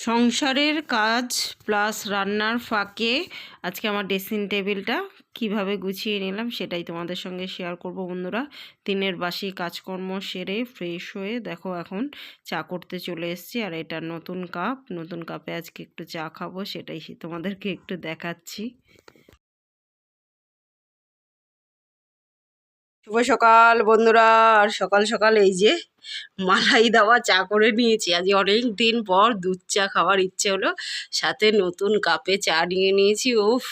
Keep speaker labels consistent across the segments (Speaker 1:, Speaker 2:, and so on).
Speaker 1: সংসারের কাজ প্লাস রান্নার ফাঁকে আজকে আমার ড্রেসিং টেবিলটা কীভাবে গুছিয়ে নিলাম সেটাই তোমাদের সঙ্গে শেয়ার করব বন্ধুরা। দিনের বাসি কাজকর্ম সেরে ফ্রেশ হয়ে দেখো এখন চা করতে চলে এসেছি আর এটা নতুন কাপ নতুন কাপে আজকে একটু চা খাব সেটাই তোমাদেরকে একটু দেখাচ্ছি। শুভ সকাল, বন্ধুরা। আর সকাল সকাল এই যে মালাই দেওয়া চা করে নিয়েছি। আজ অনেক দিন পর দুধ চা খাওয়ার ইচ্ছে হলো। সাথে নতুন কাপে চা নিয়ে নিয়েছি, উফ।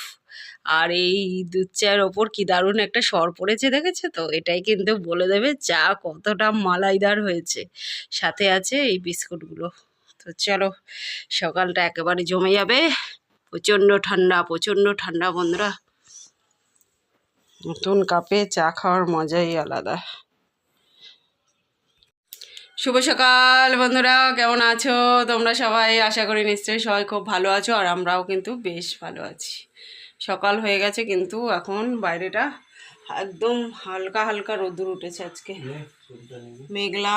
Speaker 1: আর এই দুধ চায়ের ওপর কি দারুণ একটা সর পড়েছে, দেখেছে তো? এটাই কিন্তু বলে দেবে চা কতটা মালাইদার হয়েছে। সাথে আছে এই বিস্কুটগুলো। তো চলো, সকালটা একেবারে জমে যাবে। প্রচণ্ড ঠান্ডা প্রচণ্ড ঠান্ডা, বন্ধুরা। নতুন কাপে চা খাওয়ার মজাই আলাদা। শুভ সকাল বন্ধুরা, কেমন আছো? তোমরা সবাই আশা করি নিশ্চয়ই সবাই খুব ভালো আছো, আর আমরাও কিন্তু বেশ ভালো আছি। সকাল হয়ে গেছে কিন্তু এখন বাইরেটা একদম হালকা হালকা রোদুর উঠেছে আজকে। মেঘলা,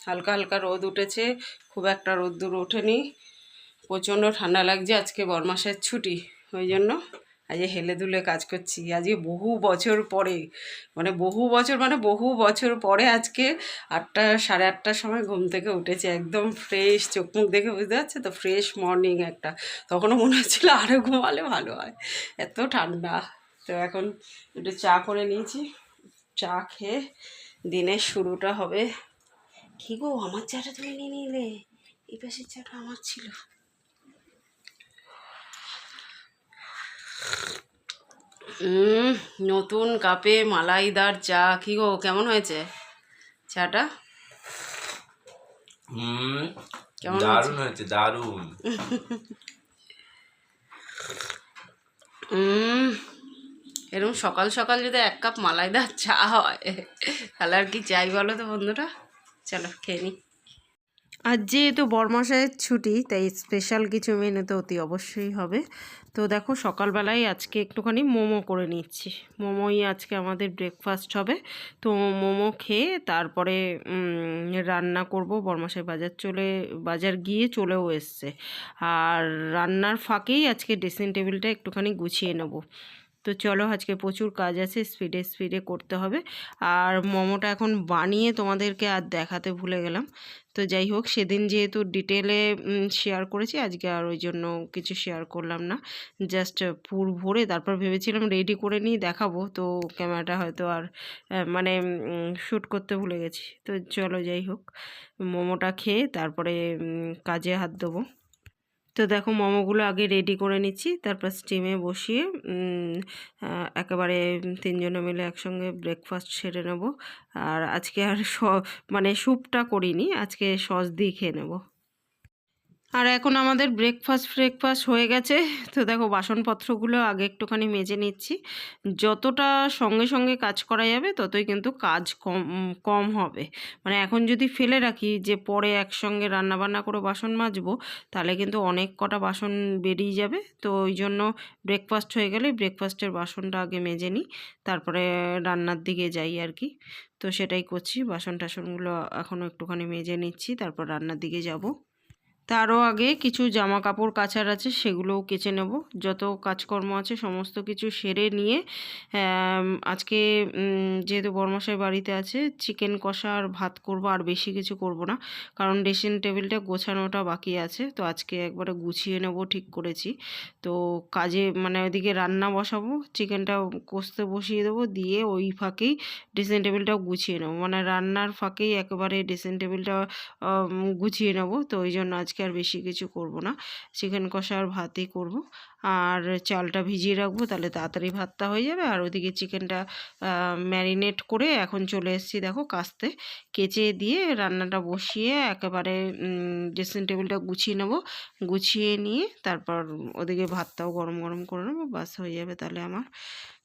Speaker 1: হালকা হালকা রোদ উঠেছে, খুব একটা রোদ্দুর ওঠেনি। প্রচণ্ড ঠান্ডা লাগছে, আজকে বরমাসের ছুটি, ওই জন্য আজকে হেলে দুলে কাজ করছি আজকে বহু বছর পরে মানে বহু বছর মানে বহু বছর পরে আজকে আটটা, সাড়ে আটটার সময় ঘুম থেকে উঠেছে, একদম ফ্রেশ চোখ মুখ দেখে বুঝতে পারছে তো? ফ্রেশ মর্নিং একটা। তখনও মনে হচ্ছিল আরও ঘুমালে ভালো হয়। এত ঠান্ডা। তো এখন একটু চা করে নিয়েছি। চা খেয়ে দিনের শুরুটা হবে। কী গো, আমার চাটা তুমি নিয়ে নিলে। এই পাশের চাটা আমার ছিল। নতুন কাপে মালাইদার চা। কি গো কেমন হয়েছে? চাটা?
Speaker 2: হুম
Speaker 1: কেমন
Speaker 2: দারুণ হয়েছে? দারুণ।
Speaker 1: এরকম সকাল সকাল যদি এক কাপ মালাইদার চা হয় তাহলে আর কি চাই বলো তো বন্ধুরা? চলো খেয়ে নিই আজ যেহেতু বরমাসায়ের ছুটি, তাই স্পেশাল কিছু মেনু তো অতি অবশ্যই হবে। তো দেখো, সকালবেলায় আজকে একটুখানি মোমো করে নিচ্ছি। মোমোই আজকে আমাদের ব্রেকফাস্ট হবে। তো মোমো খেয়ে তারপরে রান্না করব। বরমাসাই বাজার চলে, বাজার গিয়ে চলেও এসছে। আর রান্নার ফাঁকেই আজকে ড্রেসিং টেবিলটা একটুখানি গুছিয়ে নেব। তো চলো আজকে প্রচুর কাজ আছে স্পিডে স্পিডে করতে হবে। আর মোমোটা এখন বানিয়ে তোমাদেরকে আর দেখাতে ভুলে গেলাম। তো যাই হোক, সেদিন যেহেতু ডিটেলে শেয়ার করেছি, আজকে আর ওই জন্য কিছু শেয়ার করলাম না। জাস্ট পুর ভরে তারপর ভেবেছিলাম রেডি করে নিয়ে দেখাবো, তো ক্যামেরাটা হয়তো আর মানে শ্যুট করতে ভুলে গেছি। তো চলো যাই হোক, মোমোটা খেয়ে তারপরে কাজে হাত দেবো। তো দেখো মোমোগুলো আগে রেডি করে নিচ্ছি, তারপর স্টিমে বসিয়ে একেবারে তিনজনে মিলে একসঙ্গে ব্রেকফাস্ট সেরে নেব। আর আজকে আর মানে স্যুপটা করিনি, আজকে সস দিয়ে খেয়ে নেব। আর এখন আমাদের ব্রেকফাস্ট ব্রেকফাস্ট হয়ে গেছে। তো দেখো, বাসনপত্রগুলো আগে একটুখানি মেজে নিচ্ছি। যতটা সঙ্গে সঙ্গে কাজ করা যাবে, ততই কিন্তু কাজ কম কম হবে। মানে এখন যদি ফেলে রাখি যে পরে একসঙ্গে রান্নাবান্না করে বাসন মাজবো, তাহলে কিন্তু অনেক কটা বাসন বেরিয়ে যাবে। তো ওই জন্য ব্রেকফাস্ট হয়ে গেলে ব্রেকফাস্টের বাসনটা আগে মেজে নিই, তারপরে রান্নার দিকে যাই আর কি। তো সেটাই করছি বাসন টাসনগুলো এখনও একটুখানি মেজে নিচ্ছি, তারপর রান্নার দিকে যাব। তারও আগে কিছু জামা কাপড় কাচার আছে, সেগুলোও কেচে নেব। যত কাজকর্ম আছে, সমস্ত কিছু সেরে নিয়ে আজকে যেহেতু বর্মশাই বাড়িতে আছে, চিকেন কষা আর ভাত করব, আর বেশি কিছু করব না। কারণ ড্রেসিং টেবিলটা গোছানোটা বাকি আছে, তো আজকে একবারে গুছিয়ে নেব, ঠিক করেছি। তো কাজে মানে ওইদিকে রান্না বসাবো, চিকেনটা কষতে বসিয়ে দেবো, দিয়ে ওই ফাঁকেই ড্রেসিং টেবিলটাও গুছিয়ে নেব। মানে রান্নার ফাঁকেই একেবারে ড্রেসিং টেবিলটা গুছিয়ে নেব, তো ওই জন্য আজকে আর বেশি কিছু করব না। চিকেন কষা আর ভাতই করব। আর চালটা ভিজিয়ে রাখব, তাহলে তাড়াতাড়ি ভাতটা হয়ে যাবে। আর ওদিকে চিকেনটা ম্যারিনেট করে এখন চলে এসেছি দেখো কাস্তে। কেচে দিয়ে রান্নাটা বসিয়ে একেবারে ড্রেসিং টেবিলটা গুছিয়ে নেব। গুছিয়ে নিয়ে তারপর ওদিকে ভাতটাও গরম গরম করে নেব, বাস হয়ে যাবে তাহলে আমার।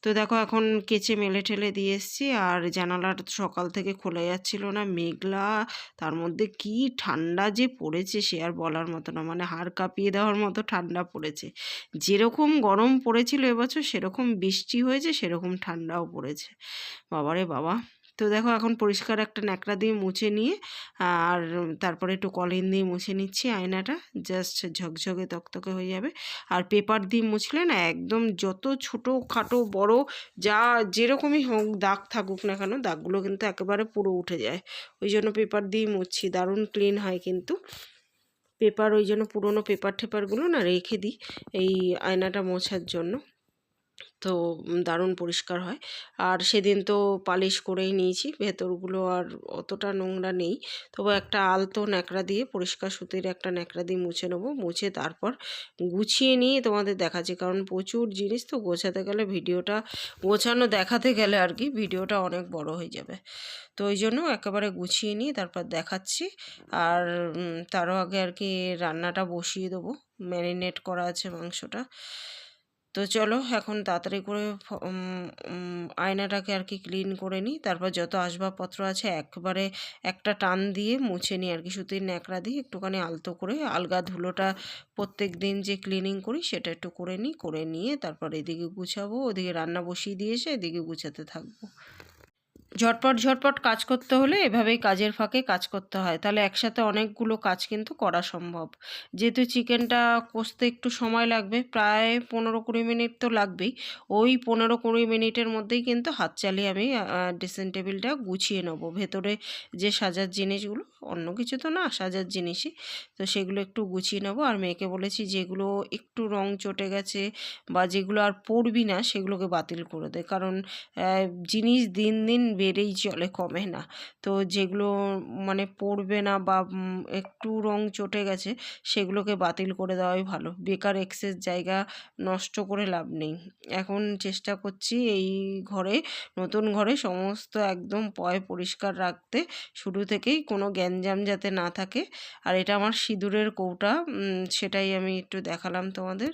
Speaker 1: তো দেখো এখন কেচে মেলে ঠেলে দিয়ে এসছি। আর জানালাটা সকাল থেকে খোলা যাচ্ছিল না, মেঘলা। তার মধ্যে কি ঠান্ডা যে পড়েছে সে আর বলার মতো না। মানে হাড় কাঁপিয়ে দেওয়ার মতো ঠান্ডা পড়েছে। যেরকম গরম পড়েছিল এবছর, সেরকম বৃষ্টি হয়েছে, সেরকম ঠান্ডাও পড়েছে। বাবারে বাবা। তো দেখো এখন পরিষ্কার একটা ন্যাকড়া দিয়ে মুছে নিয়ে, আর তারপরে একটু কলিন দিয়ে মুছে নিচ্ছি আয়নাটা জাস্ট ঝকঝকে তকতকে হয়ে যাবে। আর পেপার দিয়ে মুছলে না একদম যত ছোটো, খাটো, বড়, যা যেরকমই হোক দাগ থাকুক না কেন, দাগগুলো কিন্তু একেবারে পুরো উঠে যায়। ওই জন্য পেপার দিয়ে মুছছি, দারুণ ক্লিন হয় কিন্তু। পেপার, ওই জন্য পুরোনো পেপার ঠেপারগুলো না রেখে দিই এই আয়নাটা মোছার জন্য। তো দারুণ পরিষ্কার হয়। আর সেদিন তো পালিশ করেই নিয়েছি, ভেতরগুলো আর অতটা নোংরা নেই। তবু একটা আলতো ন্যাকড়া দিয়ে, পরিষ্কার সুতির একটা ন্যাকড়া দিয়ে মুছে নেব। মুছে তারপর গুছিয়ে নিয়ে তোমাদের দেখাচ্ছি। কারণ প্রচুর জিনিস তো গোছাতে গেলে ভিডিওটা, গোছানো দেখাতে গেলে আর কি ভিডিওটা অনেক বড় হয়ে যাবে। তো ওই জন্য একেবারে গুছিয়ে নিয়ে তারপর দেখাচ্ছি। আর তারও আগে আর কি রান্নাটা বসিয়ে দেবো। ম্যারিনেট করা আছে মাংসটা। তো চলো এখন তাড়াতাড়ি করে আয়নাটাকে আর কি ক্লিন করে নিই। তারপর যত আসবাবপত্র আছে একবারে একটা টান দিয়ে মুছে নিই আর কি, সুতির ন্যাকড়া দিয়ে একটুখানি আলতো করে। আলগা ধুলোটা প্রত্যেক দিন যে ক্লিনিং করি সেটা একটু করে নিই, করে নিয়ে তারপর এদিকে গুছাবো, ওদিকে রান্না বসিয়ে দিয়ে এসে এদিকে গুছাতে থাকব। ঝটপট ঝটপট কাজ করতে হলে এভাবেই কাজের ফাঁকে কাজ করতে হয়। তাহলে একসাথে অনেকগুলো কাজ কিন্তু করা সম্ভব। যেহেতু চিকেনটা কষতে একটু সময় লাগবে, প্রায় পনেরো কুড়ি মিনিট তো লাগবেই। ওই পনেরো কুড়ি মিনিটের মধ্যেই কিন্তু হাত চালিয়ে আমি ড্রেসিং টেবিলটা গুছিয়ে নেব। ভেতরে যে সাজার জিনিসগুলো, অন্য কিছু তো না, সাজার জিনিসই। তো সেগুলো একটু গুছিয়ে নেব। আর মেয়েকে বলেছি যেগুলো একটু রং চটে গেছে বা যেগুলো আর পড়বি না, সেগুলোকে বাতিল করে দে। কারণ জিনিস দিন দিন বেড়েই চলে কমে না। তো যেগুলো মানে পড়বে না বা একটু রং চটে গেছে, সেগুলোকে বাতিল করে দেওয়াই ভালো। বেকার এক্সেস জায়গা নষ্ট করে লাভ নেই। এখন চেষ্টা করছি এই ঘরে, নতুন ঘরে সমস্ত একদম পয় পরিষ্কার রাখতে। শুরু থেকেই কোনো গ্যাঞ্জাম যাতে না থাকে। আর এটা আমার সিঁদুরের কৌটা সেটাই আমি একটু দেখালাম তোমাদের।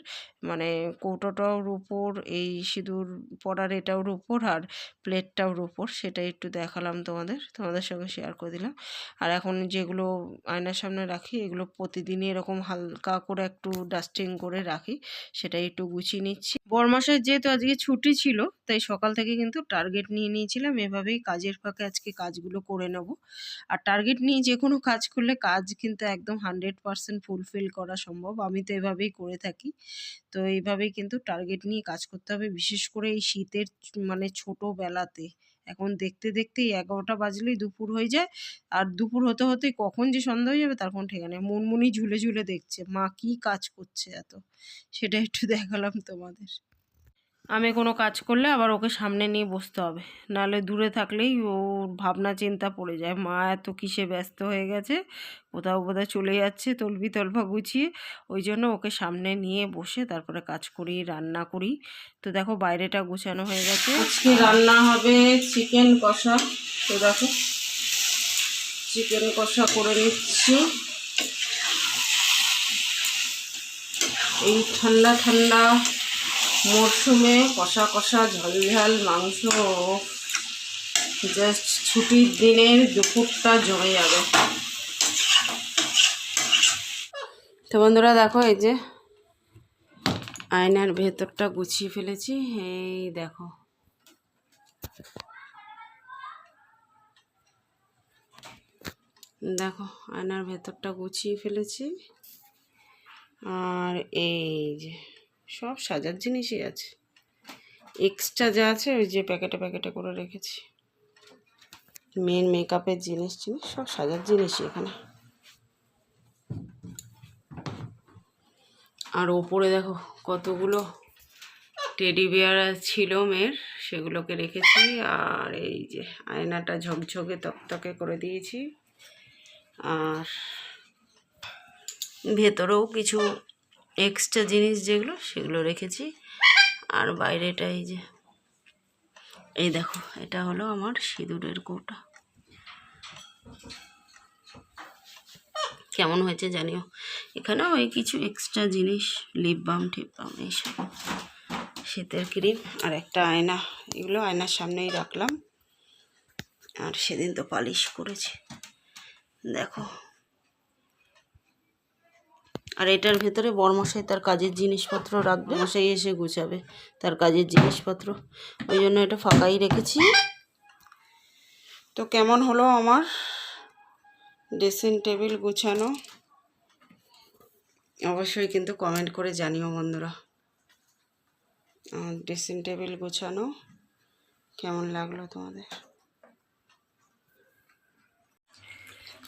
Speaker 1: মানে কৌটোটাও রূপোর এই সিঁদুর পরার এটাও রূপোর আর প্লেটটাও রূপোর সেটাই একটু দেখালাম তোমাদের তোমাদের সঙ্গে শেয়ার করে দিলাম। আর এখন যেগুলো আয়নার সামনে রাখি, এগুলো প্রতিদিনই এরকম হালকা করে একটু ডাস্টিং করে রাখি, সেটাই একটু গুছিয়ে নিচ্ছি। বরমাসের যেহেতু আজকে ছুটি ছিল, তাই সকাল থেকে কিন্তু টার্গেট নিয়ে নিয়েছিলাম, এভাবেই কাজের ফাঁকে আজকে কাজগুলো করে নেব। আর টার্গেট নিয়ে যে কোনো কাজ করলে কাজ কিন্তু একদম হান্ড্রেড পারসেন্ট ফুলফিল করা সম্ভব, আমি তো এভাবেই করে থাকি। তো এইভাবেই কিন্তু টার্গেট নিয়ে কাজ করতে হবে, বিশেষ করে এই শীতের মানে ছোটোবেলাতে। এখন দেখতে দেখতেই এগারোটা বাজলেই দুপুর হয়ে যায়। আর দুপুর হতে হতেই কখন যে সন্ধ্যা হয়ে যাবে তার কোনো ঠিকানা মনমুনি ঝুলে ঝুলে দেখছে, মা, কি কাজ করছে এত? সেটা একটু দেখালাম তোমাদের। আমি কোনো কাজ করলে আবার ওকে সামনে নিয়ে বসতে হবে। নাহলে দূরে থাকলেই ওর ভাবনা চিন্তা পড়ে যায়। মা এত কিসে ব্যস্ত হয়ে গেছে? কোথাও বোধহয় চলে যাচ্ছে তলবি তলফা গুছিয়ে। ওই জন্য ওকে সামনে নিয়ে বসে তারপরে কাজ করি, রান্না করি। তো দেখো বাইরেটা গুছানো হয়ে গেছে। আজকে রান্না হবে চিকেন কষা। তো দেখো, চিকেন কষা করে নিচ্ছি। এই ঠান্ডা ঠান্ডা মরশুমে কষা কষা ঝাল মাংস জাস্ট ছুটির দিনের দুপুরটা জমে যাবে। তো বন্ধুরা দেখো, এই যে আয়নার ভেতরটা গুছিয়ে ফেলেছি। এই দেখো। দেখো, আয়নার ভেতরটা গুছিয়ে ফেলেছি। আর এই যে সব সাজার জিনিসই আছে। এক্সট্রা যা আছে ওই যে প্যাকেটে প্যাকেটে করে রেখেছি। মেন মেকআপের জিনিস জিনিস সব সাজার জিনিসই এখানে। আর ওপরে দেখো কতগুলো টেডি বিয়ার ছিল মেয়ের, সেগুলোকে রেখেছি। আর এই যে আয়নাটা ঝকঝকে তকতকে করে দিয়েছি। আর ভেতরেও কিছু এক্সট্রা জিনিস যেগুলো সেগুলো রেখেছি। আর বাইরেটা এই যে, এই দেখো, এটা হলো আমার সিঁদুরের কৌটা। কেমন হয়েছে জানিও? এখানেও ওই কিছু এক্সট্রা জিনিস লিপ বাম টিপ বাম এইসব। শীতের ক্রিম আর একটা আয়না, এগুলো আয়নার সামনেই রাখলাম। আর সেদিন তো পালিশ করেছি। দেখো আর এটার ভেতরে বরমশাই তার কাজের জিনিসপত্র রাখবে। মশাই এসে গুছাবে তার কাজের জিনিসপত্র। ওই জন্য এটা ফাঁকাই রেখেছি। তো কেমন হলো আমার ড্রেসিং টেবিল গুছানো? অবশ্যই কিন্তু কমেন্ট করে জানিও বন্ধুরা। ড্রেসিং টেবিল গোছানো কেমন লাগল তোমাদের?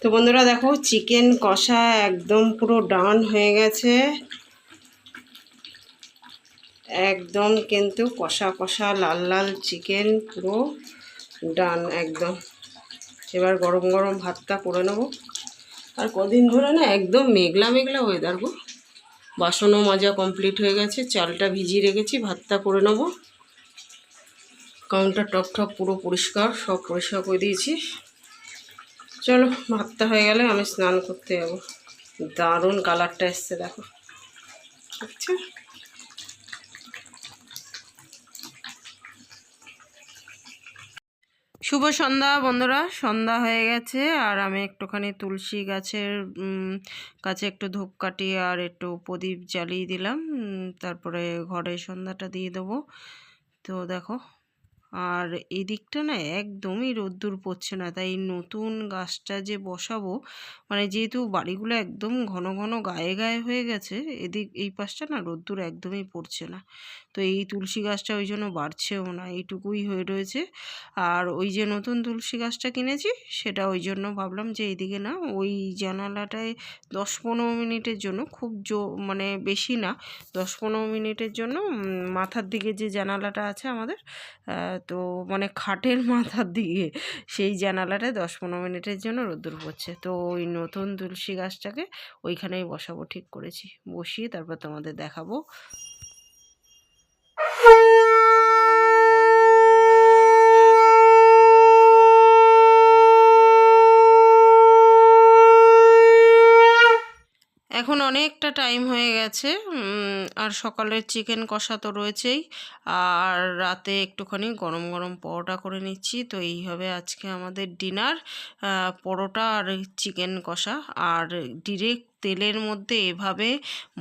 Speaker 1: তো বন্ধুরা দেখো চিকেন কষা একদম পুরো ডান হয়ে গেছে। একদম কিন্তু কষা কষা লাল লাল চিকেন পুরো ডান একদম। এবার গরম গরম ভাতটা করে নেব। আর কদিন ধরে না একদম মেঘলা মেঘলা ওয়েদার গো। বাসনও মাজা কমপ্লিট হয়ে গেছে, চালটা ভিজিয়ে রেখেছি, ভাতটা করে নেব। কাউন্টার টপ টপ পুরো পরিষ্কার, সব পরিষ্কার করে দিয়েছি। চলো, ভাতটা হয়ে গেলে আমি স্নান করতে যাব। দারুণ কালারটা এসছে, দেখো। আচ্ছা। শুভ সন্ধ্যা বন্ধুরা, সন্ধ্যা হয়ে গেছে, আর আমি একটুখানি তুলসী গাছের কাছে একটু ধূপকাঠি আর একটু প্রদীপ জ্বালিয়ে দিলাম। তারপরে ঘরে সন্ধ্যাটা দিয়ে দেবো। তো দেখো আর এদিকটা না একদমই রোদ্দুর পড়ছে না। তাই নতুন গাছটা যে বসাবো মানে যেহেতু বাড়িগুলো একদম ঘন ঘন গায়ে গায়ে হয়ে গেছে, এদিক, এই পাশটা না রোদ্দুর একদমই পড়ছে না। তো এই তুলসী গাছটা ওই জন্য বাড়ছেও না, এইটুকুই হয়ে রয়েছে। আর ওই যে নতুন তুলসী গাছটা কিনেছি, সেটা ওই জন্য ভাবলাম যে এইদিকে না ওই জানালাটায় দশ পনেরো মিনিটের জন্য খুব জো মানে বেশি না, দশ পনেরো মিনিটের জন্য মাথার দিকে যে জানালাটা আছে আমাদের তো মানে খাটের মাথার দিকে সেই জানালাটা দশ পনেরো মিনিটের জন্য রোদ্দুর পড়ছে। তো ওই নতুন তুলসী গাছটাকে ওইখানেই বসাবো, ঠিক করেছি। বসিয়ে তারপর তোমাদের দেখাবো এখন অনেকটা টাইম হয়ে গেছে আর সকালের চিকেন কষা তো রয়েছেই, আর রাতে একটুখানি গরম গরম পরোটা করে নিচ্ছি, তো এইভাবে আজকে আমাদের ডিনার পরোটা আর চিকেন কষা, আর ডিরেক্ট তেলের মধ্যে এভাবে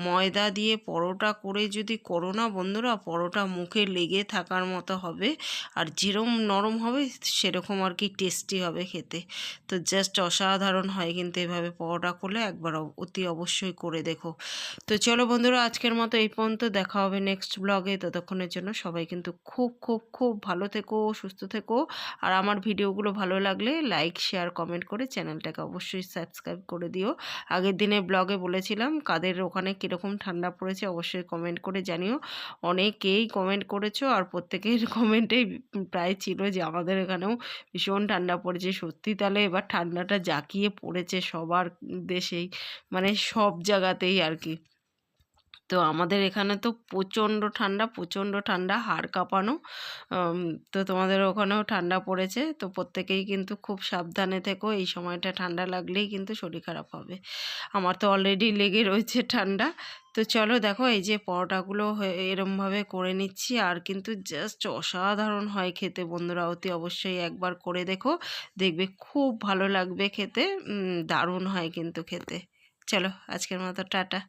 Speaker 1: ময়দা দিয়ে পরোটা করে যদি করো না বন্ধুরা, পরোটা মুখে লেগে থাকার মতো হবে। আর যেরম নরম হবে, সেরকম আর কি টেস্টি হবে খেতে। তো জাস্ট অসাধারণ হয় কিন্তু এভাবে পরোটা করলে, একবার অতি অবশ্যই করে দেখো। তো চলো বন্ধুরা, আজকের মতো এই পর্যন্ত দেখা হবে নেক্সট ব্লগে ততক্ষণের জন্য সবাই কিন্তু খুব খুব খুব ভালো থেকো, সুস্থ থেকো। আর আমার ভিডিওগুলো ভালো লাগলে লাইক শেয়ার কমেন্ট করে চ্যানেলটাকে অবশ্যই সাবস্ক্রাইব করে দিও। আগের দিনে ব্লগে বলেছিলাম, কাদের ওখানে কীরকম ঠান্ডা পড়েছে অবশ্যই কমেন্ট করে জানিও। অনেকেই কমেন্ট করেছ আর প্রত্যেকের কমেন্টেই প্রায় ছিল যে আমাদের এখানেও ভীষণ ঠান্ডা পড়েছে। সত্যি তাহলে এবার ঠান্ডাটা জাঁকিয়ে পড়েছে সবার দেশেই মানে সব জায়গাতেই আর কি। তো আমাদের এখানে তো প্রচণ্ড ঠান্ডা প্রচণ্ড ঠান্ডা, হাড় কাঁপানো। তো তোমাদের ওখানেও ঠান্ডা পড়েছে। তো প্রত্যেকেই কিন্তু খুব সাবধানে থেকো, এই সময়টা ঠান্ডা লাগলেই কিন্তু শরীর খারাপ হবে। আমার তো অলরেডি লেগে রয়েছে ঠান্ডা। তো চলো দেখো, এই যে পরোটাগুলো এরমভাবে করে নিচ্ছি। আর কিন্তু জাস্ট অসাধারণ হয় খেতে বন্ধুরা, অতি অবশ্যই একবার করে দেখো। দেখবে খুব ভালো লাগবে খেতে। দারুণ হয় কিন্তু খেতে। চলো, আজকের মতো টাটা।